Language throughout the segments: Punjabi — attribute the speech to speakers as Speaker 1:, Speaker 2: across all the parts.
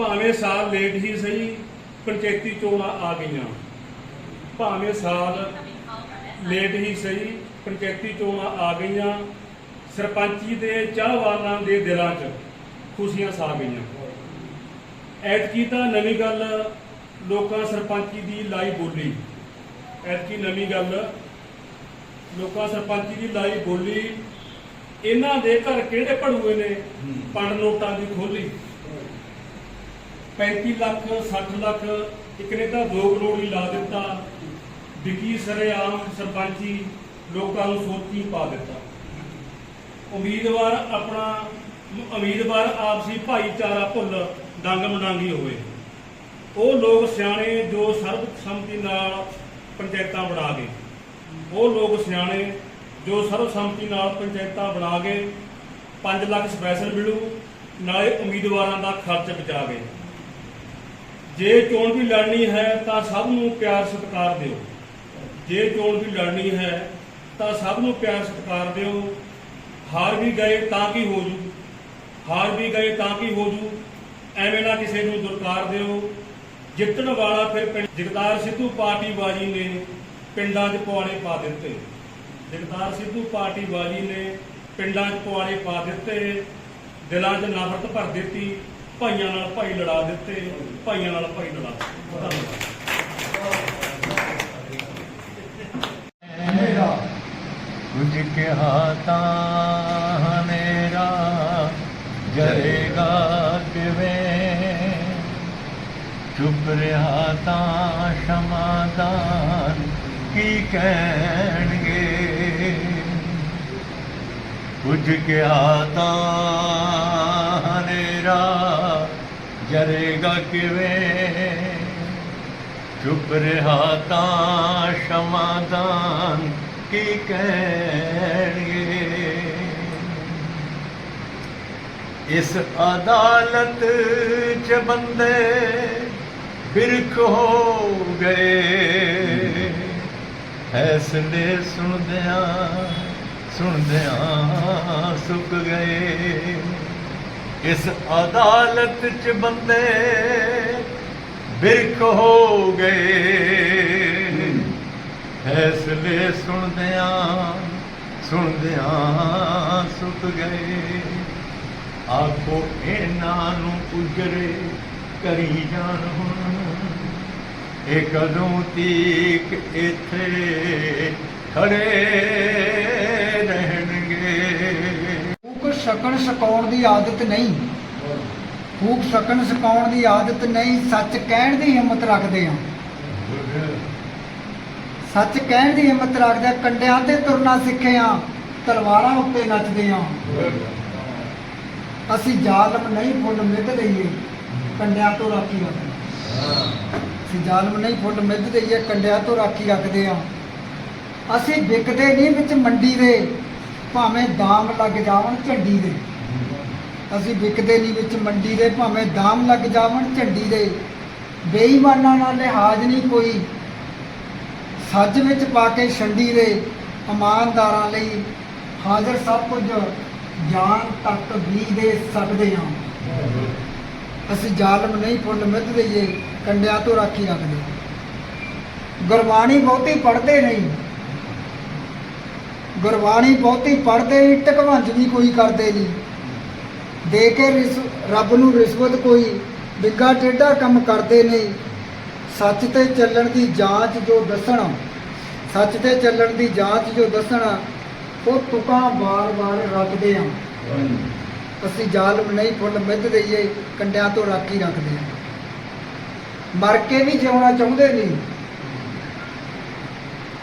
Speaker 1: ਭਾਵੇਂ ਸਾਲ ਲੇਟ ਹੀ ਸਹੀ ਪੰਚਾਇਤੀ ਚੋਣਾਂ ਆ ਗਈਆਂ। ਭਾਵੇਂ ਸਾਲ ਲੇਟ ਹੀ ਸਹੀ ਪੰਚਾਇਤੀ ਚੋਣਾਂ ਆ ਗਈਆਂ। ਸਰਪੰਚੀ ਦੇ ਚਾਹਵਾਨਾਂ ਦੇ ਦਿਲਾਂ 'ਚ ਖੁਸ਼ੀਆਂ ਛਾ ਗਈਆਂ। ਐਤਕੀ ਤਾਂ ਨਵੀਂ ਗੱਲ ਲੋਕਾਂ ਸਰਪੰਚੀ ਦੀ ਲਾਈ ਬੋਲੀ। ਐਤਕੀ ਨਵੀਂ ਗੱਲ ਲੋਕਾਂ ਸਰਪੰਚੀ ਦੀ ਲਾਈ ਬੋਲੀ ਇਹਨਾਂ ਦੇ ਘਰ ਕਿਹੜੇ ਭੜੂਏ ਨੇ? ਪੰਡ ਨੋਟਾਂ ਦੀ ਖੋਲੀ। 35 ਲੱਖ 60 ਲੱਖ, ਇੱਕ ਨੇ ਤਾਂ 2 ਕਰੋੜ ਹੀ ਲਾ ਦਿੱਤਾ। ਵਿਕੀ ਸਰੇਆਮ ਸਰਪੰਚੀ ਲੋਕਾਂ ਨੂੰ ਸੋਚੀ ਪਾ ਦਿੱਤਾ। ਉਮੀਦਵਾਰ ਆਪਣਾ, ਉਮੀਦਵਾਰ ਆਪਸੀ ਭਾਈਚਾਰਾ ਭੁੱਲ ਡੰਗ ਮਡਾਂਗੀ ਹੋਵੇ ਉਹ ਲੋਕ ਸਿਆਣੇ ਜੋ ਸਰਬਸੰਮਤੀ ਨਾਲ ਪੰਚਾਇਤਾਂ ਬਣਾ ਗਏ। ਉਹ ਲੋਕ ਸਿਆਣੇ ਜੋ ਸਰਬਸੰਮਤੀ ਨਾਲ ਪੰਚਾਇਤਾਂ ਬਣਾ ਗਏ। 5 ਲੱਖ ਸਪੈਸ਼ਲ ਮਿਲੂ, ਨਾਲੇ ਉਮੀਦਵਾਰਾਂ ਦਾ ਖਰਚ ਬਚਾ ਗਏ। ਜੇ ਚੋਣ ਵੀ ਲੜਨੀ ਹੈ ਤਾਂ ਸਭ ਨੂੰ ਪਿਆਰ ਸਤਿਕਾਰ ਦਿਓ। ਜੇ ਚੋਣ ਵੀ ਲੜਨੀ ਹੈ ਤਾਂ ਸਭ ਨੂੰ ਪਿਆਰ ਸਤਿਕਾਰ ਦਿਓ। ਹਾਰ ਵੀ ਗਏ ਤਾਂ ਕੀ ਹੋ ਜੂ? ਹਾਰ ਵੀ ਗਏ ਤਾਂ ਕੀ ਹੋ ਜੂ? ਐਵੇਂ ਨਾ ਕਿਸੇ ਨੂੰ ਦੁਰਕਾਰ ਦਿਓ। ਜਿੱਤਣ ਵਾਲਾ ਫਿਰ ਪਿੰਡ ਜਗਤਾਰ ਸਿੱਧੂ ਪਾਰਟੀ ਬਾਜੀ ਨੇ ਪਿੰਡਾਂ 'ਚ ਪਵਾੜੇ ਪਾ ਦਿੱਤੇ। ਜਗਤਾਰ ਸਿੱਧੂ ਪਾਰਟੀ ਬਾਜੀ ਨੇ ਪਿੰਡਾਂ 'ਚ ਪਵਾੜੇ ਪਾ ਦਿੱਤੇ। ਦਿਲਾਂ 'ਚ ਨਫ਼ਰਤ ਭਰ ਦਿੱਤੀ। ਭਾਈਆਂ ਨਾਲ ਭਾਈ ਲੜਾ ਦਿੱਤੇ, ਭਾਈਆਂ ਨਾਲ ਭਾਈ ਲੜਾ ਧੰਨਵਾਦ।
Speaker 2: ਕੁਝ ਕਿਹਾ ਤਾਂ ਹਨੇਰਾ ਜਰੇਗਾ ਕਿਵੇਂ? ਚੁੱਪ ਰਿਹਾ ਤਾਂ ਸ਼ਮਾਦਾਨ ਕੀ ਕਹਿਣਗੇ? ਕੁਝ ਕਿਹਾ ਤਾਂ ਹਨੇਰਾ ਜਰੇਗਾ ਕਿਵੇਂ? ਚੁੱਪ ਰਿਹਾ ਤਾਂ ਸ਼ਮਾਦਾਨ ਕੀ ਕਹਿਣਗੇ? ਇਸ ਅਦਾਲਤ ਚ ਬੰਦੇ ਬਿਰਖ ਹੋ ਗਏ। ਫੈਸਲੇ ਸੁਣਦਿਆਂ ਸੁਣਦਿਆਂ ਸੁੱਕ ਗਏ। ਇਸ ਅਦਾਲਤ ਚ ਬੰਦੇ ਬਿਰਖ ਹੋ ਗਏ। ਫੈਸਲੇ ਸੁਣਦਿਆਂ ਸੁਣਦਿਆਂ ਸੁੱਕ ਗਏ। ਆਖੋ ਇਹਨਾਂ ਨੂੰ ਉਜਰੇ ਕਰੀ ਜਾਣ ਹੁਣ। ਇਹ ਕਦੋਂ ਤੀਕ ਇੱਥੇ ਖੜੇ?
Speaker 3: ਸਕਣ ਸਕਾਉਣ ਦੀ ਆਦਤ ਨਹੀਂ। ਫੂਕ ਸਕਣ ਸਕਾਉਣ ਦੀ ਆਦਤ ਨਹੀਂ, ਸੱਚ ਕਹਿਣ ਦੀ ਹਿੰਮਤ ਰੱਖਦੇ ਹਾਂ। ਸੱਚ ਕਹਿਣ ਦੀ ਹਿੰਮਤ ਰੱਖਦੇ ਹਾਂ, ਕੰਡਿਆਂ ਤੇ ਤੁਰਨਾ ਸਿੱਖੇ ਹਾਂ, ਤਲਵਾਰਾਂ ਉੱਤੇ ਨੱਚਦੇ ਹਾਂ। ਅਸੀਂ ਜ਼ਾਲਮ ਨਹੀਂ, ਫੁੱਲ ਮਿੱਧ ਦਈਏ, ਕੰਡਿਆਂ ਤੋਂ ਰਾਖੀ ਰੱਖਦੇ ਅਸੀਂ ਜ਼ਾਲਮ ਨਹੀਂ, ਫੁੱਲ ਮਿੱਧ ਦਈਏ, ਕੰਡਿਆਂ ਤੋਂ ਰਾਖੀ ਰੱਖਦੇ ਹਾਂ। ਅਸੀਂ ਵਿਕਦੇ ਨਹੀਂ ਵਿੱਚ ਮੰਡੀ ਦੇ ਭਾਵੇਂ ਦਾਮ ਲੱਗ ਜਾਵਣ ਝੰਡੀ ਦੇ। ਅਸੀਂ ਵਿਕਦੇ ਨਹੀਂ ਵਿੱਚ ਮੰਡੀ ਦੇ, ਭਾਵੇਂ ਦਾਮ ਲੱਗ ਜਾਵਣ ਝੰਡੀ ਦੇ। ਬੇਈਮਾਨਾਂ ਨਾਲ ਲਿਹਾਜ਼ ਨਹੀਂ ਕੋਈ। ਸੱਜ ਵਿੱਚ ਪਾ ਕੇ ਛੰਡੀ ਦੇ ਇਮਾਨਦਾਰਾਂ ਲਈ ਹਾਜ਼ਰ ਸਭ ਕੁਝ ਜਾਨ ਤੱਕ ਵੀ ਦੇ ਸਕਦੇ ਹਾਂ। ਅਸੀਂ ਜ਼ਾਲਮ ਨਹੀਂ ਫੁੱਲ ਮਿੱਧ ਦਈਏ, ਕੰਡਿਆਂ ਤੋਂ ਰਾਖੀ ਰੱਖਦੇ ਹਾਂ। ਗੁਰਬਾਣੀ ਬਹੁਤੀ ਪੜ੍ਹਦੇ ਨਹੀਂ। ਗੁਰਬਾਣੀ ਬਹੁਤੀ ਪੜ੍ਹਦੇ ਨਹੀਂ ਟਕਵੰਜ ਵੀ ਕੋਈ ਕਰਦੇ ਨਹੀਂ ਦੇ ਕੇ ਰਿਸ- ਰੱਬ ਨੂੰ ਰਿਸ਼ਵਤ ਕੋਈ, ਬਿੱਗਾ ਟੇਢਾ ਕੰਮ ਕਰਦੇ ਨਹੀਂ ਸੱਚ ਤੇ ਚੱਲਣ ਦੀ ਜਾਂਚ ਜੋ ਦੱਸਣ, ਸੱਚ ਤੇ ਚੱਲਣ ਦੀ ਜਾਂਚ ਜੋ ਦੱਸਣ, ਉਹ ਤੁਕਾਂ ਵਾਰ-ਵਾਰ ਰੱਖਦੇ ਆ। ਅਸੀਂ ਜ਼ਾਲਮ ਨਹੀਂ, ਫੁੱਲ ਮਿੱਧ ਦਈਏ, ਕੰਡਿਆਂ ਤੋਂ ਰਾਖੀ ਰੱਖਦੇ ਆ। ਮਰ ਕੇ ਵੀ ਜਿਉਣਾ ਚਾਹੁੰਦੇ ਨਹੀਂ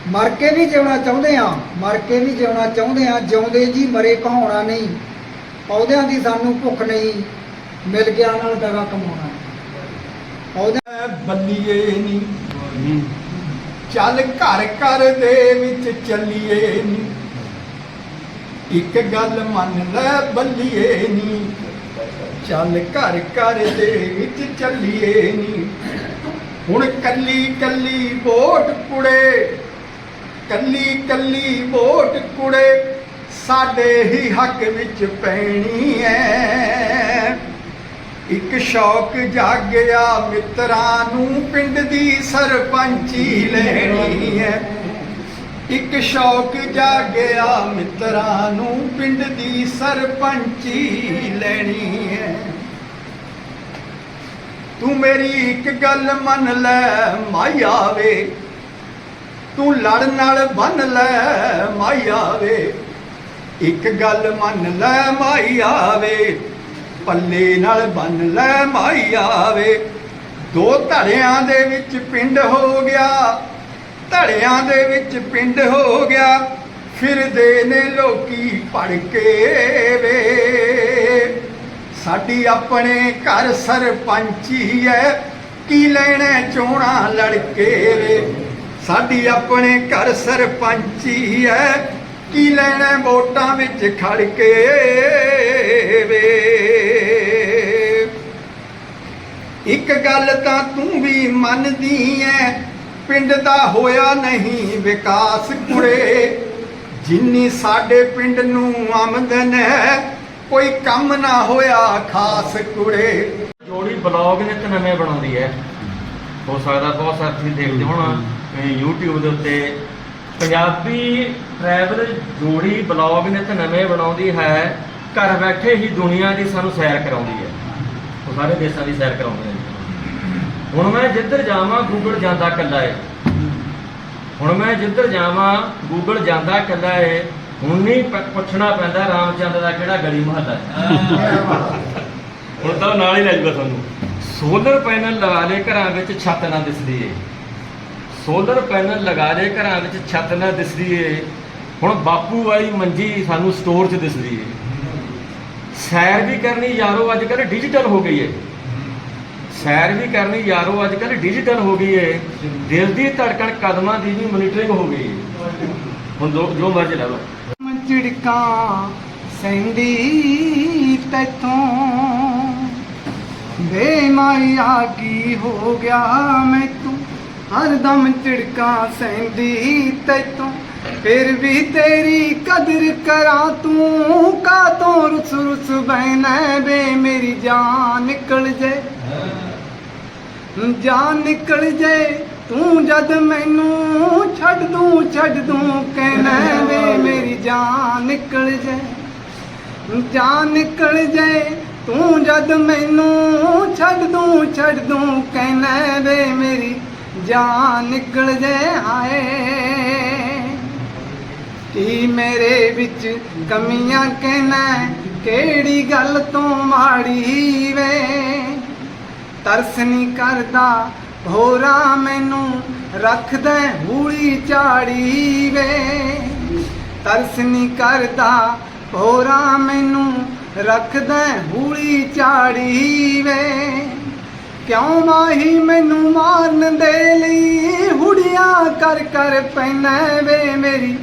Speaker 3: ਮਰ ਕੇ ਵੀ ਜਿਉਣਾ ਚਾਹੁੰਦੇ ਆ ਮਰ ਕੇ ਵੀ ਜਿਉਣਾ ਚਾਹੁੰਦੇ ਆ ਜਿਉਂਦੇ ਜੀ ਮਰੇ ਕਹਾਉਣਾ ਨਹੀਂ। ਪੌਦਿਆਂ ਦੀ ਸਾਨੂੰ ਭੁੱਖ ਨਹੀਂ ਮਿਲ ਗਿਆ ਨਾਲ ਦਗਾ ਕਮਾਉਣਾ ਪੌਦਿਆਂ
Speaker 4: ਬੱਲੀਏ ਨੀ ਚੱਲ ਘਰ ਘਰ ਦੇ ਵਿੱਚ ਚੱਲੀਏ ਨੀ ਇੱਕ ਗੱਲ ਮੰਨ ਲੈ ਬੱਲੀਏ ਨੀ ਚੱਲ ਘਰ ਘਰ ਦੇ ਵਿੱਚ ਚੱਲੀਏ ਨੀ ਹੁਣ ਕੱਲੀ ਕੱਲੀ ਵੋਟ ਕੁੜੇ ਕੱਲੀ ਕੱਲੀ ਵੋਟ ਕੁੜੇ ਸਾਡੇ ਹੀ ਹੱਕ ਵਿੱਚ ਪੈਣੀ ਐ। ਇੱਕ ਸ਼ੌਕ ਜਾਗਿਆ ਮਿੱਤਰਾਂ ਨੂੰ ਪਿੰਡ ਦੀ ਸਰਪੰਚੀ ਲੈਣੀ ਹੈ ਇੱਕ ਸ਼ੌਕ ਜਾਗਿਆ ਮਿੱਤਰਾਂ ਨੂੰ ਪਿੰਡ ਦੀ ਸਰਪੰਚੀ ਲੈਣੀ ਹੈ ਤੂੰ ਮੇਰੀ ਇੱਕ ਗੱਲ ਮੰਨ ਲੈ, ਮਾਇਆ ਵੇ। ਤੂੰ ਲੜ ਨਾਲ ਬੰਨ ਲੈ ਮਾਇਆ ਵੇ। ਇੱਕ ਗੱਲ ਮੰਨ ਲੈ ਮਾਇਆ ਵੇ, ਪੱਲੇ ਨਾਲ ਬੰਨ ਲੈ ਮਾਇਆ ਵੇ। ਦੋ ਧੜਿਆਂ ਦੇ ਵਿੱਚ ਪਿੰਡ ਹੋ ਗਿਆ, ਧੜਿਆਂ ਦੇ ਵਿੱਚ ਪਿੰਡ ਹੋ ਗਿਆ, ਫਿਰਦੇ ਨੇ ਲੋਕੀ ਪੜ ਕੇ ਵੇ। ਸਾਡੀ ਆਪਣੇ ਘਰ ਸਰਪੰਚੀ ਐ, ਕੀ ਲੈਣਾ ਚੋਣਾ ਲੜਕੇ ਵੇ। ਸਾਡੀ ਆਪਣੇ ਘਰ ਸਰਪੰਚੀ ਐ ਕੀ ਲੈਣਾ ਵੋਟਾਂ ਵਿੱਚ ਖੜ ਕੇ ਵੇ? ਇੱਕ ਗੱਲ ਤਾਂ ਤੂੰ ਵੀ ਮੰਨਦੀ ਐ, ਪਿੰਡ ਦਾ ਹੋਇਆ ਨਹੀਂ ਵਿਕਾਸ ਕੁੜੇ। ਜਿੰਨੀ ਸਾਡੇ ਪਿੰਡ ਨੂੰ ਆਮਦਨ ਹੈ, ਕੋਈ ਕੰਮ ਨਾ ਹੋਇਆ ਖਾਸ ਕੁੜੇ।
Speaker 5: ਜੋੜੀ ਬਲੌਗ ਤੇ ਨਵੇਂ ਬਣਾਉਂਦੀ ਹੈ ਹੋ ਸਕਦਾ ਬਹੁਤ ਸਾਰੇ ਦੇਖਦੇ ਹੋਣਾ। YouTube ਦੇ ਉੱਤੇ। ਪੰਜਾਬੀ ਟਰੈਵਲ ਜੋੜੀ ਬਲੌਗ ਨਿਤ ਨਵੇਂ ਬਣਾਉਂਦੀ ਹੈ। ਘਰ ਬੈਠੇ ਹੀ ਦੁਨੀਆ ਦੀ ਸਾਨੂੰ ਸੈਰ ਕਰਾਉਂਦੀ ਹੈ। ਉਹ ਸਾਰੇ ਦੇਸ਼ਾਂ ਦੀ ਸੈਰ ਕਰਾਉਂਦੇ ਨੇ। ਹੁਣ ਮੈਂ ਜਿੱਧਰ ਜਾਵਾਂ ਗੂਗਲ ਜਾਂਦਾ ਕੱਲਾ ਏ। ਹੁਣ ਮੈਂ ਜਿੱਧਰ ਜਾਵਾਂ ਗੂਗਲ ਜਾਂਦਾ ਕੱਲਾ ਏ। ਹੁਣ ਨਹੀਂ ਪੁੱਛਣਾ ਪੈਂਦਾ ਰਾਮਚੰਦ ਦਾ ਕਿਹੜਾ ਗਲੀ ਮੁਹੱਲਾ ਹੈ। ਹੁਣ ਤਾਂ ਨਾਲ ਹੀ ਲੈ ਜਾਊਗਾ ਤੁਹਾਨੂੰ। ਸੋਲਰ ਪੈਨਲ ਲਗਾ ਲਏ ਘਰਾਂ ਵਿੱਚ ਛੱਤ ਨਾ ਦਿਸਦੀ ਏ। ਸੋਲਰ ਪੈਨਲ ਲਗਾ ਦੇ ਘਰਾਂ ਵਿੱਚ ਛੱਤ ਨਾ ਦਿਸਦੀ ਏ। ਹੁਣ ਬਾਪੂ ਵਾਲੀ ਮੰਜੀ ਸਾਨੂੰ ਸਟੋਰ 'ਚ ਦਿਸਦੀ ਏ। ਸੈਰ ਵੀ ਕਰਨੀ ਯਾਰੋ ਅੱਜ ਕੱਲ੍ਹ ਡਿਜੀਟਲ ਹੋ ਗਈ ਏ। ਸੈਰ ਵੀ ਕਰਨੀ ਯਾਰੋ ਅੱਜ ਕੱਲ੍ਹ ਡਿਜੀਟਲ ਹੋ ਗਈ ਏ। ਦਿਲ ਦੀ ਧੜਕਣ ਕਦਮਾਂ ਦੀ ਵੀ ਮੋਨੀਟਰਿੰਗ ਹੋ ਗਈ ਏ। ਹੁਣ ਜੋ ਜੋ ਮਰਜ਼ੀ ਲੈ ਲਓ।
Speaker 6: ਝਿੜਕਾਂ ਸੈਂਦੀ ਤੈਥੋਂ। ਬੇਮਾਇਆ ਕੀ ਹੋ ਗਿਆ ਮੈਂ ਤੂੰ ਹਰਦਮ ਝਿੜਕਾਂ ਸੈਂਦੀ ਤੈਤੋਂ, ਫਿਰ ਵੀ ਤੇਰੀ ਕਦਰ ਕਰਾਂ ਤੂੰ ਕਾ ਤੋਂ ਰੁਸ ਰੁਸ ਬਹਿਨਾ ਬੇ ਮੇਰੀ ਜਾਨ ਨਿਕਲ ਜੇ। ਜਾਨ ਨਿਕਲ ਜੇ, ਤੂੰ ਜਦ ਮੈਨੂੰ ਛੱਡ ਦੂੰ ਛੱਡ ਦੂੰ ਕਹਿਣਾ ਵੇ ਮੇਰੀ ਜਾਨ ਨਿਕਲ ਜੇ। ਜਾਨ ਨਿਕਲ ਜੇ, ਤੂੰ ਜਦ ਮੈਨੂੰ ਛੱਡ ਦੂੰ ਛੱਡ ਦੂੰ ਕਹਿਣਾ ਵੇ ਮੇਰੀ ਜਾਨ ਨਿਕਲ ਜੇ ਹਾਏ ਕੀ ਮੇਰੇ ਵਿੱਚ ਕਮੀਆਂ ਕਹਿਣਾ ਕਿਹੜੀ ਗੱਲ ਤੋਂ ਮਾੜੀ ਵੇ? ਤਰਸ ਨਹੀਂ ਕਰਦਾ ਹੋਰਾ ਮੈਨੂੰ ਰੱਖਦਾ ਹੂੜੀ ਝਾੜੀ ਵੇ। ਤਰਸ ਨਹੀਂ ਕਰਦਾ ਹੋਰਾ ਮੈਨੂੰ ਰੱਖਦਾ ਹੂੜੀ ਝਾੜੀ ਵੇ। ਕਿਉਂ ਮਾਹੀ ਮੈਨੂੰ ਮਾਰਨ ਦੇ ਲਈ ਹੁੜੀਆਂ ਕਰ ਕਰ ਪੈਣਾ ਵੇ ਮੇਰੀ?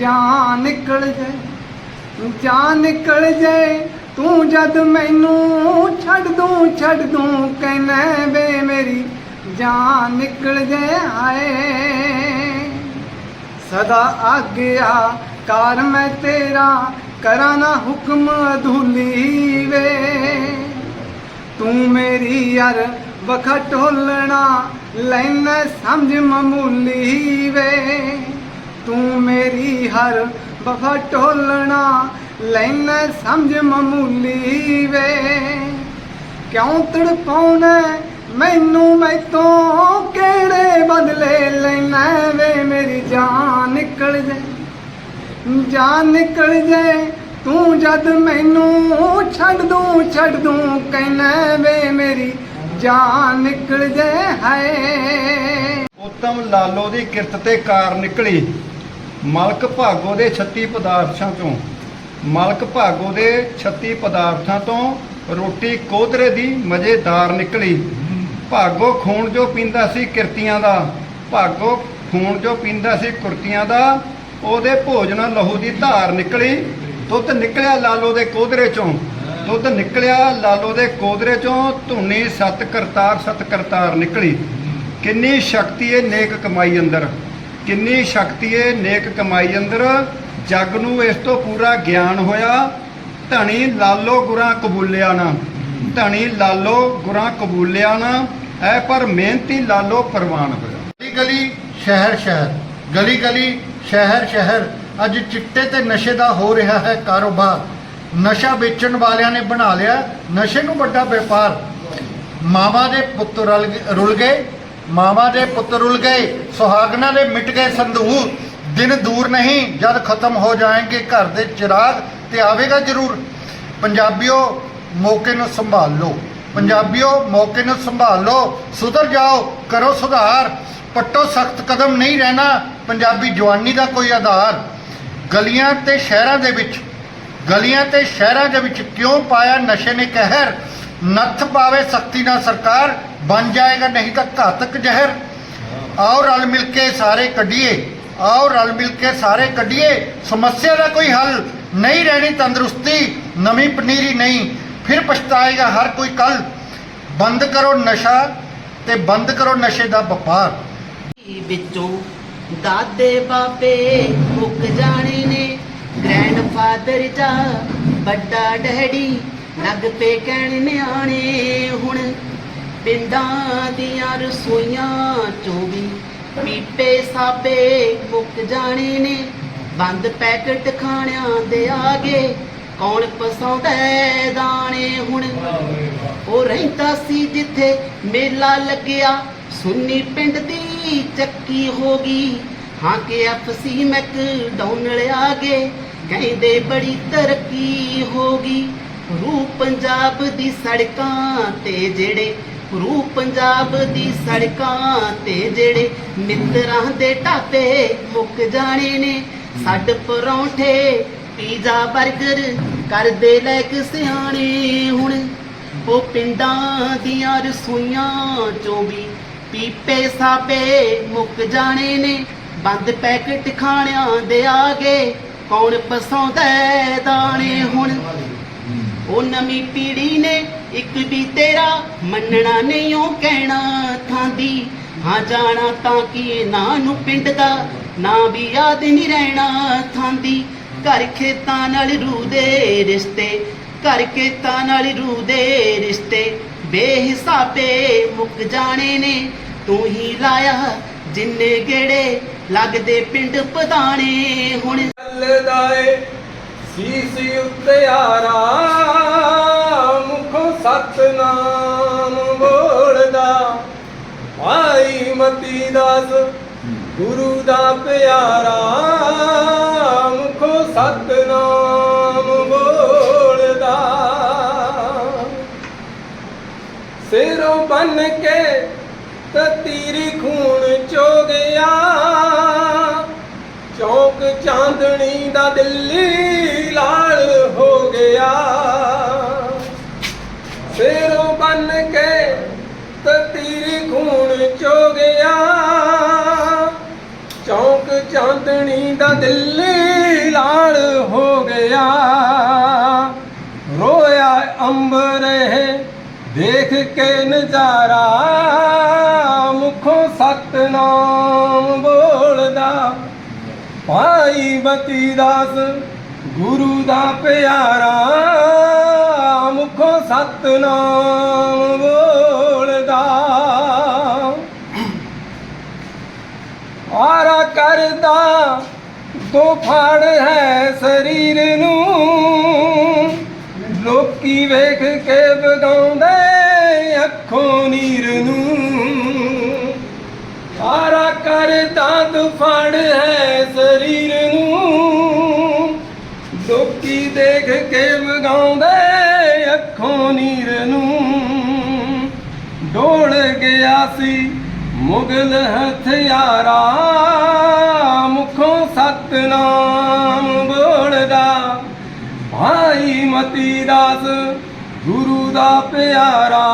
Speaker 6: ਜਾਨ ਨਿਕਲ ਜਾਏ ਜਾਨ ਨਿਕਲ ਜਾਏ ਤੂੰ ਜਦ ਮੈਨੂੰ ਛੱਡ ਦੂੰ ਛੱਡ ਦੂੰ ਕਹਿਣਾ ਵੇ ਮੇਰੀ? ਜਾਨ ਨਿਕਲ ਜਾਏ ਆਏ ਸਦਾ ਆਗਿਆ ਕਾਰ ਮੈਂ ਤੇਰਾ, ਕਰਾਂ ਨਾ ਹੁਕਮ ਅਧੂਲੀ ਵੇ। ਤੂੰ ਮੇਰੀ ਯਾਰ ਵਖਾ ਢੋਲਣਾ ਲੈਣਾ ਸਮਝ ਮਾਮੂਲੀ ਵੇ। ਤੂੰ ਮੇਰੀ ਹਰ ਵਫਾ ਢੋਲਣਾ ਲੈਣਾ ਸਮਝ ਮਾਮੂਲੀ ਵੇ। ਕਿਉਂ ਤੜਪਾਉਣਾ ਮੈਨੂੰ ਮੈਤੋਂ ਕਿਹੜੇ ਬਦਲੇ ਲੈਣਾ ਵੇ? ਮੇਰੀ ਜਾਨ ਨਿਕਲ ਜਾਏ, ਜਾਨ ਨਿਕਲ ਜਾਏ। ਤੂੰ ਜਦ ਮੈਨੂੰ ਛੱਡ ਦੂੰ ਛੱਡ ਦੂੰ ਕਹਿਣਾ ਵੇ ਮੇਰੀ ਜਾਨ ਨਿਕਲ ਜਾਏ ਹਾਏ।
Speaker 4: ਉਤਮ ਲਾਲੋ ਦੀ ਕਿਰਤ ਤੇ ਕਾਰ ਨਿਕਲੀ। ਮਲਕ ਭਾਗੋ ਦੇ 36 ਪਦਾਰਥਾਂ ਤੋਂ ਮਲਕ ਭਾਗੋ ਦੇ 36 ਪਦਾਰਥਾਂ ਤੋਂ ਰੋਟੀ ਕੋਧਰੇ ਦੀ ਮਜ਼ੇਦਾਰ ਨਿਕਲੀ। ਭਾਗੋ ਖੂਨ ਜੋ ਪੀਂਦਾ ਸੀ ਕਿਰਤੀਆਂ ਦਾ, ਭਾਗੋ ਖੂਨ ਜੋ ਪੀਂਦਾ ਸੀ ਕੁਰਤੀਆਂ ਦਾ, ਉਹਦੇ ਭੋਜਨ ਲਹੂ ਦੀ ਧਾਰ ਨਿਕਲੀ। ਦੁੱਧ ਨਿਕਲਿਆ ਲਾਲੋ ਦੇ ਕੋਧਰੇ ਚੋਂ। ਦੁੱਧ ਨਿਕਲਿਆ ਲਾਲੋ ਦੇ ਕੋਧਰੇ ਚੋਂ, ਧੁਨੀ ਸਤ ਕਰਤਾਰ ਸਤ ਕਰਤਾਰ ਨਿਕਲੀ। ਕਿੰਨੀ ਸ਼ਕਤੀ ਏ ਨੇਕ ਕਮਾਈ ਅੰਦਰ। ਕਿੰਨੀ ਸ਼ਕਤੀ ਏ ਨੇਕ ਕਮਾਈ ਅੰਦਰ। ਜਗ ਨੂੰ ਇਸ ਤੋਂ ਪੂਰਾ ਗਿਆਨ ਹੋਇਆ। ਧਣੀ ਲਾਲੋ ਗੁਰਾਂ ਕਬੂਲਿਆ ਨਾ। ਧਣੀ ਲਾਲੋ ਗੁਰਾਂ ਕਬੂਲਿਆ ਨਾ। ਐ ਪਰ ਮਿਹਨਤੀ ਲਾਲੋ ਪ੍ਰਵਾਨ ਹੋਇਆ।
Speaker 7: ਗਲੀ ਗਲੀ ਸ਼ਹਿਰ ਸ਼ਹਿਰ ਗਲੀ ਗਲੀ ਸ਼ਹਿਰ ਸ਼ਹਿਰ ਅੱਜ ਚਿੱਟੇ ਤੇ ਨਸ਼ੇ ਦਾ ਹੋ ਰਿਹਾ ਹੈ ਕਾਰੋਬਾਰ। ਨਸ਼ਾ ਵੇਚਣ ਵਾਲਿਆਂ ਨੇ ਬਣਾ ਲਿਆ ਨਸ਼ੇ ਨੂੰ ਵੱਡਾ ਵਪਾਰ। ਮਾਵਾ ਦੇ ਪੁੱਤ ਰਲ ਗਏ- ਰੁਲ ਗਏ। ਮਾਵਾ ਦੇ ਪੁੱਤ ਰੁਲ ਗਏ। ਸੁਹਾਗਣਾ ਦੇ ਮਿਟ ਗਏ ਸੰਦੂਰ। ਦਿਨ ਦੂਰ ਨਹੀਂ, ਜਦ ਖਤਮ ਹੋ ਜਾਣਗੇ ਘਰ ਦੇ ਚਿਰਾਗ ਤੇ ਆਵੇਗਾ ਜ਼ਰੂਰ। ਪੰਜਾਬੀਓ, ਮੌਕੇ ਨੂੰ ਸੰਭਾਲ। ਲਓ ਪੰਜਾਬੀਓ, ਮੌਕੇ ਨੂੰ ਸੰਭਾਲ। ਲਓ ਸੁਧਰ ਜਾਓ, ਕਰੋ ਸੁਧਾਰ। ਪੱਟੋ ਸਖਤ ਕਦਮ ਨਹੀਂ ਰਹਿਣਾ ਪੰਜਾਬੀ ਜਵਾਨੀ ਦਾ ਕੋਈ ਆਧਾਰ। ਗਲੀਆਂ ਤੇ ਸ਼ਹਿਰਾਂ ਦੇ ਵਿੱਚ, ਗਲੀਆਂ ਤੇ ਸ਼ਹਿਰਾਂ ਦੇ ਵਿੱਚ ਕਿਉਂ ਪਾਇਆ ਨਸ਼ੇ ਨੇ ਕਹਿਰ? ਨੱਥ ਪਾਵੇ ਸਖਤੀ ਨਾਲ ਸਰਕਾਰ, ਬਣ ਜਾਏਗਾ ਨਹੀਂ ਤਾਂ ਘਾਤਕ ਜ਼ਹਿਰ। ਆਓ ਰਲ ਮਿਲ ਕੇ ਸਾਰੇ ਕੱਢੀਏ, ਆਓ ਰਲ ਮਿਲ ਕੇ ਸਾਰੇ ਕੱਢੀਏ। ਸਮੱਸਿਆ ਦਾ ਕੋਈ ਹੱਲ ਨਹੀਂ ਰਹਿਣੀ ਤੰਦਰੁਸਤੀ, ਨਵੀਂ ਪਨੀਰੀ ਨਹੀਂ, ਫਿਰ ਪਛਤਾਏਗਾ ਹਰ ਕੋਈ ਕੱਲ। ਬੰਦ ਕਰੋ ਨਸ਼ਾ ਤੇ ਬੰਦ ਕਰੋ ਨਸ਼ੇ ਦਾ ਵਪਾਰ।
Speaker 8: ਵਿੱਚੋਂ ਦਾਦੇ ਬਾਬੇ ਮੁੱਕ ਜਾਣੇ ਨੇ। ਗ੍ਰੈਂਡਫਾਦਰ ਜਾ ਵੱਡਾ ਡੈਡੀ ਲੱਗ ਪੇ ਕਹਿਣ ਨਿਆਣੇ ਹੁਣ। ਪਿੰਡਾਂ ਦੀਆਂ ਰਸੋਈਆਂ ਚੋਂ ਵੀ ਪੀਪੇ ਸਾਬੇ ਮੁੱਕ ਜਾਣੇ ਨੇ। ਬੰਦ ਪੈਕਟ ਖਾਣਿਆਂ ਦੇ ਆਗੇ ਕੌਣ ਪਸਾਉਂਦਾ ਹੈ ਦਾਣੇ ਹੁਣ। ਉਹ ਰਹਿੰਦਾ ਸੀ ਜਿੱਥੇ ਮੇਲਾ ਲੱਗਿਆ। ਸੁੰਨੀ ਪਿੰਡ ਦੀ ਚੱਕੀ ਹੋ ਗਈ। ਹਾਂ ਕਿ ਐਫਸੀ ਮੈਕ ਡਾਊਨ ਗਏ। ਕਹਿੰਦੇ ਬੜੀ ਤਰੱਕੀ ਹੋ ਗਈ। ਰੂ ਪੰਜਾਬ ਦੀ ਸੜਕਾਂ ਤੇ ਜਿਹੜੇ ਰੂ ਪੰਜਾਬ ਦੀ ਸੜਕਾਂ ਤੇ ਜਿਹੜੇ ਮਿੱਤਰਾਂ ਦੇ ਢਾਬੇ ਮੁੱਕ ਜਾਣੇ ਨੇ। ਛੱਡ ਪਰੌਂਠੇ, ਪੀਜ਼ਾ 버ਗਰ ਕਰਦੇ ਲੈ ਕੇ ਸਿਆਣੇ ਹੁਣ। ਉਹ ਪਿੰਡਾਂ ਦੀਆਂ ਰਸੋਈਆਂ ਚੋਂ ਵੀ ਪੀਪੇ ਸਾਪੇ ਮੁੱਕ ਜਾਣੇ ਨੇ, ਬੰਦ ਪੈਕਟ ਖਾਣਿਆਂ ਦੇ ਆਗੇ। ਕੌਣ ਪਸਾਉਂਦਾ ਦਾਣੇ ਹੁਣ? ਉਹ ਨਵੀਂ ਪੀੜੀ ਨੇ, ਇੱਕ ਵੀ ਤੇਰਾ ਮੰਨਣਾ ਨਹੀਂ, ਉਹ ਕਹਿਣਾ ਥਾਂਦੀ ਹਾਂ, ਜਾਣਾ ਤਾਂ ਕੀ ਨਾ ਨੂੰ ਪਿੰਡ ਦਾ, ਨਾ ਵੀ ਯਾਦ ਨਹੀਂ ਰਹਿਣਾ ਥਾਂਦੀ ਘਰ ਖੇਤਾਂ ਨਾਲ ਰੂ ਦੇ ਰਿਸ਼ਤੇ, ਘਰ ਖੇਤਾਂ ਨਾਲ ਰੂ ਦੇ ਰਿਸ਼ਤੇ। ਬੇਹਿਸਾਬੇ ਮੁੱਕ ਜਾਣੇ ਨੇ ਤੂੰ ਹੀ ਲਾਇਆ ਜਿੰਨੇ ਗੇੜੇ ਲੱਗਦੇ ਪਿੰਡ ਪਦਾਣੇ। ਹੁਣ
Speaker 9: ਚੱਲਦਾ ਏ ਸੀਸ ਉੱਤਿਆਰਾ ਮੁਖੋਂ ਸਤਨਾਮ ਬੋਲਦਾ। ਭਾਈ ਮਤੀ ਦਾਸ, ਗੁਰੂ ਦਾ ਪਿਆਰਾ, ਮੁਖੋਂ ਸਤਨਾਮ ਬੋਲਦਾ। ਸਿਰੋਂ ਬਨ ਕੇ ਤੀਰੀ ਖੂਨ ਚੋ ਗਿਆ ਚੌਕ ਚਾਂਦਣੀ ਦਾ ਦਿੱਲੀ ਲਾਲ ਹੋ ਗਿਆ। ਸਿਰੋਂ ਬਨ ਕੇ ਤਤੀਰੀ ਖੂਨ ਚੋ ਗਿਆ ਚੌਕ ਚਾਂਦਣੀ ਦਾ ਦਿੱਲੀ ਲਾਲ ਹੋ ਗਿਆ। ਰੋਇਆ ਅੰਬਰ ਹੈ ਦੇਖ ਕੇ ਨਜ਼ਾਰਾ। ਮੁਖੋਂ ਸਤਨਾਮ ਬੋਲਦਾ। ਭਾਈ ਬਤੀ ਦਾਸ ਗੁਰੂ ਦਾ ਪਿਆਰਾ ਮੁਖੋਂ ਸਤਨਾਮ ਬੋਲਦਾ। ਆਰਾ ਕਰਦਾ, ਦੋ ਫੜ ਹੈ ਸਰੀਰ ਨੂੰ। ਲੋਕੀ ਵੇਖ ਕੇ ਵਗਾਉਂਦੇ ਫੜ ਹੈ ਸਰੀਰ ਨੂੰ। ਲੋਕੀ ਦੇਖ ਕੇ ਵਗਾਉਂਦੇ ਅੱਖੋਂ ਨੀਰ ਨੂੰ। ਡੋਲ ਗਿਆ ਸੀ ਮੁਗਲ ਹਥਿਆਰਾ, ਮੁਖੋਂ ਸਤਨਾਮ ਬੋਲਦਾ। ਭਾਈ ਮਤੀ ਦਾਸ, ਗੁਰੂ ਦਾ ਪਿਆਰਾ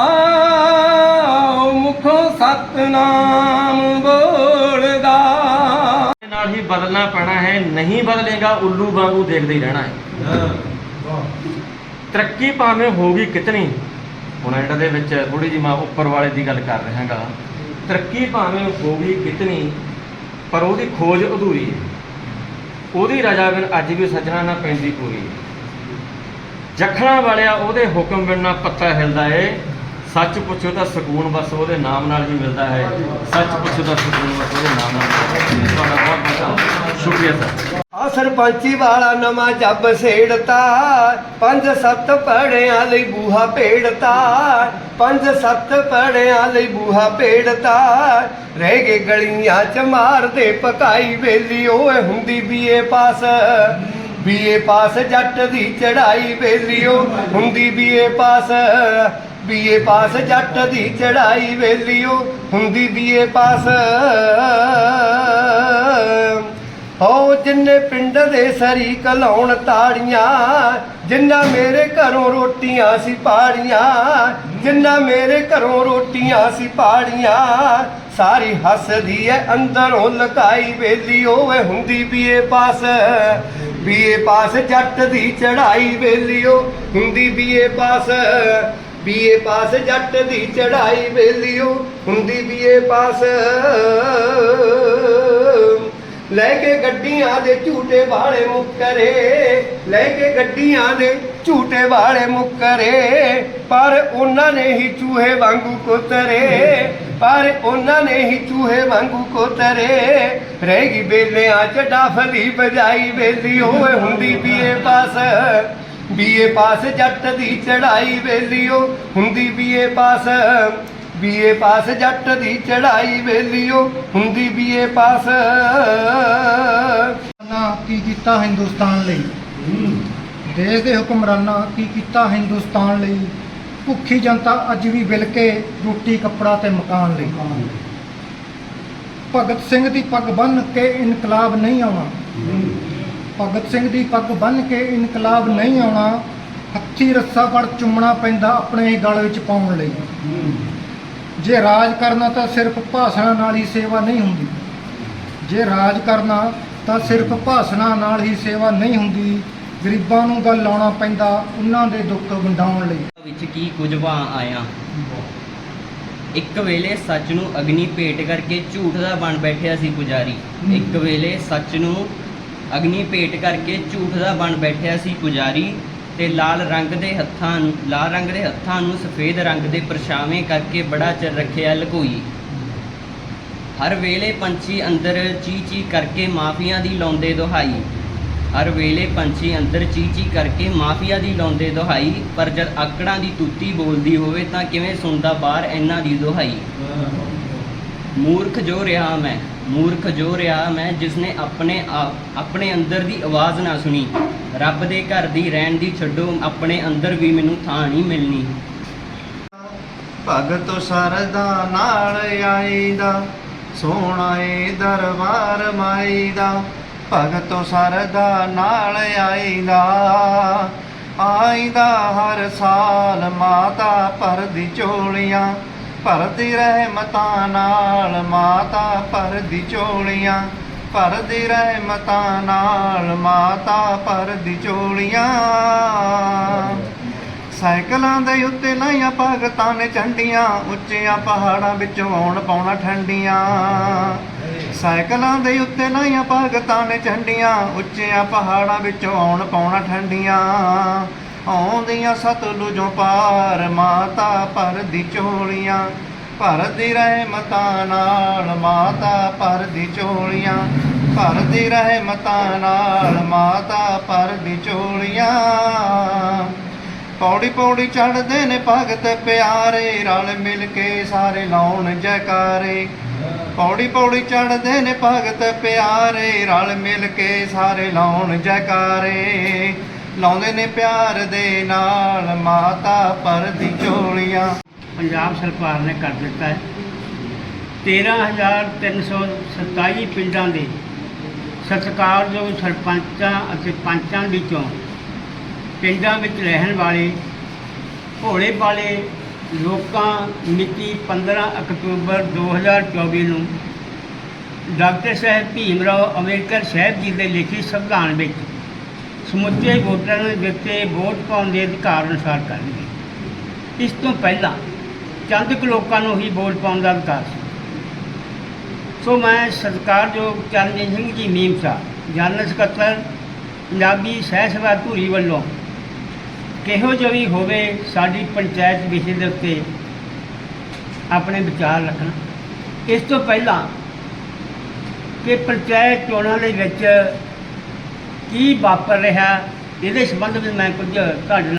Speaker 9: ਮੁਖੋਂ ਸਤਨਾਮ
Speaker 5: ਬਦਲਣਾ ਪੈਣਾ ਹੈ ਨਹੀਂ ਬਦਲੇਗਾ ਉੱਲੂ ਵਾਂਗੂ ਦੇਖਦੇ ਹੀ ਰਹਿਣਾ ਹੈ। ਤਰੱਕੀ ਭਾਵੇਂ ਹੋਗੀ ਕਿਤਨੀ ਹੁਣ ਐਂਡ ਦੇ ਵਿੱਚ ਥੋੜੀ ਜਿਹੀ ਮੈਂ ਉੱਪਰ ਵਾਲੇ ਦੀ ਗੱਲ ਕਰ ਰਹਾਗਾ। ਤਰੱਕੀ ਭਾਵੇਂ ਹੋਗੀ ਕਿਤਨੀ ਪਰ ਉਹਦੀ ਖੋਜ ਅਧੂਰੀ ਹੈ। ਉਹਦੀ ਰਜਾ ਬਿਨ ਅੱਜ ਵੀ ਸੱਜਣਾ ਨਾ ਪੈਂਦੀ ਪੂਰੀ। ਹੈ ਜਖਣਾ ਵਾਲਿਆ ਉਹਦੇ ਹੁਕਮ ਬਿਨਾਂ ਪੱਤਾ ਹਿਲਦਾ ਏ। ਸੱਚ ਪੁੱਛੋ ਤਾਂ ਸਕੂਨ ਬਸ ਉਹਦੇ ਨਾਮ ਨਾਲ ਹੀ ਮਿਲਦਾ ਹੈ। ਸੱਚ ਪੁੱਛੋ ਤਾਂ ਸਕੂਨ ਬਸ ਉਹਦੇ ਨਾਮ ਨਾਲ ਤੁਹਾਡਾ ਬਹੁਤ ਬਹੁਤ ਸ਼ੁਕਰੀਆ ਸਰ।
Speaker 10: ਆ ਸਰਪੰਚੀ ਵਾਲਾ ਨਵਾਂ ਜੱਬ ਸੇੜਤਾ, ਪੰਜ ਸੱਤ ਪੜਿਆਂ ਲਈ ਬੂਹਾ ਭੇੜਤਾ, ਪੰਜ ਸੱਤ ਪੜਿਆਂ ਲਈ ਬੂਹਾ ਭੇੜਤਾ। ਰਹਿ ਗਏ ਗਲੀਆਂ ਚ ਮਾਰਦੇ ਪਕਾਈ ਵੇਲੀ ਓਏ ਹੁੰਦੀ ਬੀਏ ਪਾਸ। ਬੀਏ ਪਾਸ ਜੱਟ ਦੀ ਚੜਾਈ ਵੇਲੀਓ ਹੁੰਦੀ ਬੀਏ ਪਾਸ। ਬੀਏ ਪਾਸ ਜੱਟ ਦੀ ਚੜਾਈ ਵੇਲੀਓ, ਹੁੰਦੀ ਬੀਏ ਪਾਸ। ਹੋ ਜਿੰਨੇ ਪਿੰਡ ਦੇ ਸਰੀ ਕਲਾਉਣ ਤਾੜੀਆਂ, ਜਿੰਨਾ ਮੇਰੇ ਘਰੋਂ ਰੋਟੀਆਂ ਸੀ ਪਾੜੀਆਂ, ਜਿੰਨਾ ਮੇਰੇ ਘਰੋਂ ਰੋਟੀਆਂ ਸੀ ਪਾੜੀਆਂ, ਸਾਰੀ ਹੱਸਦੀ ਐ ਅੰਦਰੋਂ ਲਕਾਈ ਵੇਲੀ ਓਏ ਹੁੰਦੀ ਬੀਏ ਪਾਸ। ਬੀਏ ਪਾਸ ਜੱਟ ਦੀ ਚੜਾਈ ਵੇਲੀਓ, ਹੁੰਦੀ ਬੀਏ ਪਾਸ। ਬੀਏ ਪਾਸ ਜੱਟ ਦੀ ਚੜਾਈ ਵੇਲੀਓ, ਹੁੰਦੀ ਬੀਏ ਪਾਸ। ਲੈ ਕੇ ਗੱਡੀਆਂ ਦੇ ਝੂਟੇ ਵਾਲੇ ਮੁੱਕਰੇ, ਲੈ ਕੇ ਗੱਡੀਆਂ ਦੇ ਝੂਟੇ ਵਾਲੇ ਮੁੱਕਰੇ, ਪਰ ਉਹਨਾਂ ਨੇ ਹੀ ਚੂਹੇ ਵਾਂਗੂ ਕੋਤਰੇ, ਪਰ ਉਹਨਾਂ ਨੇ ਹੀ ਚੂਹੇ ਵਾਂਗੂ ਕੋਤਰੇ। ਰਹਿ ਗਈ ਬੇਲਿਆਂ ਚ ਡਾਫਲੀ ਬਜਾਈ ਵੇਲੀ ਓਏ ਹੁੰਦੀ ਬੀਏ ਪਾਸ। ਬੀਏ ਪਾਸ ਜੱਟ ਦੀ ਚੜਾਈ ਵੇਲੀਓ, ਹੁੰਦੀ ਬੀਏ ਪਾਸ ਬੀਏ ਪਾਸ ਜੱਟ ਦੀ ਚੜਾਈ ਵੇਲੀਓ, ਹੁੰਦੀ ਬੀਏ ਪਾਸ।
Speaker 11: ਨਾ ਕੀ ਕੀਤਾ ਹਿੰਦੁਸਤਾਨ ਲਈ? ਦੇਸ਼ ਦੇ ਹੁਕਮਰਾਨਾਂ ਕੀ ਕੀਤਾ ਹਿੰਦੁਸਤਾਨ ਲਈ? ਭੁੱਖੀ ਜਨਤਾ ਅੱਜ ਵੀ ਵਿਲਕੇ ਰੋਟੀ, ਕੱਪੜਾ ਤੇ ਮਕਾਨ ਲਈ। ਭਗਤ ਸਿੰਘ ਦੀ ਪੱਗ ਬੰਨ੍ਹ ਕੇ ਇਨਕਲਾਬ ਨਹੀਂ ਆਉਣਾ। ਭਗਤ ਸਿੰਘ ਦੀ ਪੱਗ ਬੰਨ੍ਹ ਕੇ ਇਨਕਲਾਬ ਨਹੀਂ ਆਉਣਾ ਹੱਥੀ ਰੱਸਾ ਫੜ ਚੁੰਮਣਾ ਪੈਂਦਾ ਆਪਣੇ ਹੀ ਗਲ ਵਿੱਚ ਪਾਉਣ ਲਈ। ਜੇ ਰਾਜ ਕਰਨਾ ਤਾਂ ਸਿਰਫ ਭਾਸ਼ਣਾਂ ਨਾਲ ਹੀ ਸੇਵਾ ਨਹੀਂ ਹੁੰਦੀ। ਜੇ ਰਾਜ ਕਰਨਾ ਤਾਂ ਸਿਰਫ ਭਾਸ਼ਣਾਂ ਨਾਲ ਹੀ ਸੇਵਾ ਨਹੀਂ ਹੁੰਦੀ ਗਰੀਬਾਂ ਨੂੰ ਗੱਲ ਲਾਉਣਾ ਪੈਂਦਾ ਉਹਨਾਂ ਦੇ ਦੁੱਖ ਵੰਡਾਉਣ ਲਈ।
Speaker 12: ਵਿੱਚ ਕੀ ਕੁਝ ਵਾ ਆਇਆ? ਇੱਕ ਵੇਲੇ ਸੱਚ ਨੂੰ ਅਗਨੀ ਭੇਟ ਕਰਕੇ ਝੂਠ ਦਾ ਬਣ ਬੈਠਿਆ ਸੀ ਪੁਜਾਰੀ। ਇੱਕ ਵੇਲੇ ਸੱਚ ਨੂੰ ਅਗਨੀ ਭੇਟ ਕਰਕੇ ਝੂਠ ਦਾ ਬਣ ਬੈਠਿਆ ਸੀ ਪੁਜਾਰੀ ਤੇ ਲਾਲ ਰੰਗ ਦੇ ਹੱਥਾਂ ਨੂੰ, ਲਾਲ ਰੰਗ ਦੇ ਹੱਥਾਂ ਨੂੰ ਸਫੇਦ ਰੰਗ ਦੇ ਪਰਛਾਵੇਂ ਕਰਕੇ ਬੜਾ ਚਿਰ ਰੱਖਿਆ ਲਕੋਈ। ਹਰ ਵੇਲੇ ਪੰਛੀ ਅੰਦਰ ਚੀ ਚੀ ਕਰਕੇ ਮਾਫੀਆਂ ਦੀ ਲਾਉਂਦੇ ਦੁਹਾਈ। ਹਰ ਵੇਲੇ ਪੰਛੀ ਅੰਦਰ ਚੀ ਚੀ ਕਰਕੇ ਮਾਫੀਆ ਦੀ ਲਾਉਂਦੇ ਦੁਹਾਈ, ਪਰ ਜਦ ਆਕੜਾਂ ਦੀ ਤੂਤੀ ਬੋਲਦੀ ਹੋਵੇ ਤਾਂ ਕਿਵੇਂ ਸੁਣਦਾ ਬਾਹਰ ਇਹਨਾਂ ਦੀ ਦੁਹਾਈ? ਮੂਰਖ ਜੋ ਰਿਹਾ ਮੈਂ ਮੂਰਖ ਜੋ ਰਿਹਾ ਮੈਂ, ਜਿਸਨੇ ਆਪਣੇ ਆਪਣੇ ਅੰਦਰ ਦੀ ਆਵਾਜ਼ ਨਾ ਸੁਣੀ। ਰੱਬ ਦੇ ਘਰ ਦੀ ਰਹਿਣ ਦੀ ਛੱਡੋ, ਆਪਣੇ ਅੰਦਰ ਵੀ ਮੈਨੂੰ ਥਾਂ ਨਹੀਂ ਮਿਲਣੀ।
Speaker 13: ਭਗਤ ਸਰਦਾ ਨਾਲ ਆਈਦਾ ਸੋਹਣਾ ਏ ਦਰਬਾਰ ਮਾਈ ਦਾ ਭਗਤ ਸਰਦਾ ਨਾਲ ਆਈਦਾ ਆਈਦਾ ਹਰ ਸਾਲ ਮਾਤਾ ਭਰਦੀ ਝੋਲੀਆਂ ਭਰਦੀ ਰਹਿਮਤਾਂ ਨਾਲ, ਮਾਤਾ ਭਰ ਭਰਦੀ ਝੋਲੀਆਂ ਭਰਦੀ ਰਹਿਮਤਾਂ ਨਾਲ, ਮਾਤਾ ਭਰਦੀ ਚੋਲੀਆਂ। ਸਾਈਕਲਾਂ ਦੇ ਉੱਤੇ ਲਾਈਆਂ ਭਗਤਾਂ ਨੇ ਝੰਡੀਆਂ, ਉੱਚੀਆਂ ਪਹਾੜਾਂ ਵਿੱਚੋਂ ਆਉਣ ਪਾਉਣਾ ਠੰਡੀਆਂ। ਸਾਈਕਲਾਂ ਦੇ ਉੱਤੇ ਲਾਈਆਂ ਭਗਤਾਂ ਨੇ ਝੰਡੀਆਂ, ਉੱਚੀਆਂ ਪਹਾੜਾਂ ਵਿੱਚੋਂ ਆਉਣ ਪਾਉਣਾ ਠੰਡੀਆਂ। ਆਉਂਦੀਆਂ ਸਤਲੁਜੋਂ ਪਾਰ ਮਾਤਾ ਭਰਦੀ ਝੋਲੀਆਂ ਭਰਦੀ ਰਹਿਮਤਾਂ ਨਾਲ ਮਾਤਾ ਭਰਦੀ ਝੋਲੀਆਂ ਭਰਦੀ ਰਹਿਮਤਾਂ ਨਾਲ ਮਾਤਾ ਭਰਦੀ ਚੋਲੀਆਂ। ਪੌੜੀ ਪੌੜੀ ਚੜਦੇ ਨੇ ਭਗਤ ਪਿਆਰੇ, ਰਲ ਮਿਲ ਕੇ ਸਾਰੇ ਲਾਉਣ ਜੈਕਾਰੇ। ਪੌੜੀ ਪੌੜੀ ਚੜਦੇ ਨੇ ਭਗਤ ਪਿਆਰੇ, ਰਲ ਮਿਲ ਕੇ ਸਾਰੇ ਲਾਉਣ ਜੈਕਾਰੇ। ਲਾਉਂਦੇ ਨੇ ਪਿਆਰ ਦੇ ਨਾਲ ਮਾਤਾ ਭਰਦੀ ਝੋਲੀਆਂ
Speaker 14: ਪੰਜਾਬ ਸਰਕਾਰ ਨੇ ਕਰ ਦਿੱਤਾ ਹੈ। 13327 ਪਿੰਡਾਂ ਦੇ ਸਤਿਕਾਰਯੋਗ ਸਰਪੰਚਾਂ ਅਤੇ ਪੰਚਾਂ ਵਿੱਚੋਂ ਪਿੰਡਾਂ ਵਿੱਚ ਰਹਿਣ ਵਾਲੇ, ਭੋਲੇ ਵਾਲੇ ਲੋਕਾਂ ਮਿਤੀ 15 ਅਕਤੂਬਰ 2024 ਨੂੰ ਡਾਕਟਰ ਸਾਹਿਬ ਭੀਮ ਰਾਓ ਅੰਬੇਡਕਰ ਸਾਹਿਬ ਜੀ ਦੇ ਲਿਖੀ ਸੰਵਿਧਾਨ ਵਿੱਚ ਸਮੁੱਚੇ ਵੋਟਰਾਂ ਦੇ ਦਿੱਤੇ ਵੋਟ ਪਾਉਣ ਦੇ ਅਧਿਕਾਰ ਅਨੁਸਾਰ ਕਰਨਗੇ। ਇਸ ਤੋਂ ਪਹਿਲਾਂ ਚੰਦ ਕੁ ਲੋਕਾਂ ਨੂੰ ਹੀ ਵੋਟ ਪਾਉਣ ਦਾ ਅਧਿਕਾਰ ਸੀ। ਸੋ ਮੈਂ ਸਤਿਕਾਰਯੋਗ ਚਰਨਜੀਤ ਸਿੰਘ ਜੀ ਮੀਮਸਾ, ਜਨਰਲ ਸਕੱਤਰ, ਪੰਜਾਬੀ ਸਹਿ ਸਭਾ ਧੂਰੀ ਵੱਲੋਂ ਕਿਹੋ ਜਿਹਾ ਵੀ ਹੋਵੇ ਸਾਡੀ ਪੰਚਾਇਤ ਵਿਸ਼ੇ ਦੇ ਉੱਤੇ ਆਪਣੇ ਵਿਚਾਰ ਰੱਖਣਾ। ਇਸ ਤੋਂ ਪਹਿਲਾਂ ਕਿ ਪੰਚਾਇਤ ਚੋਣਾਂ ਦੇ ਵਿੱਚ ਕੀ ਵਾਪਰ ਰਿਹਾ? ਇਹਦੇ ਸੰਬੰਧ ਵਿੱਚ ਮੈਂ ਕੁਝ ਤੁਹਾਡੇ ਨਾਲ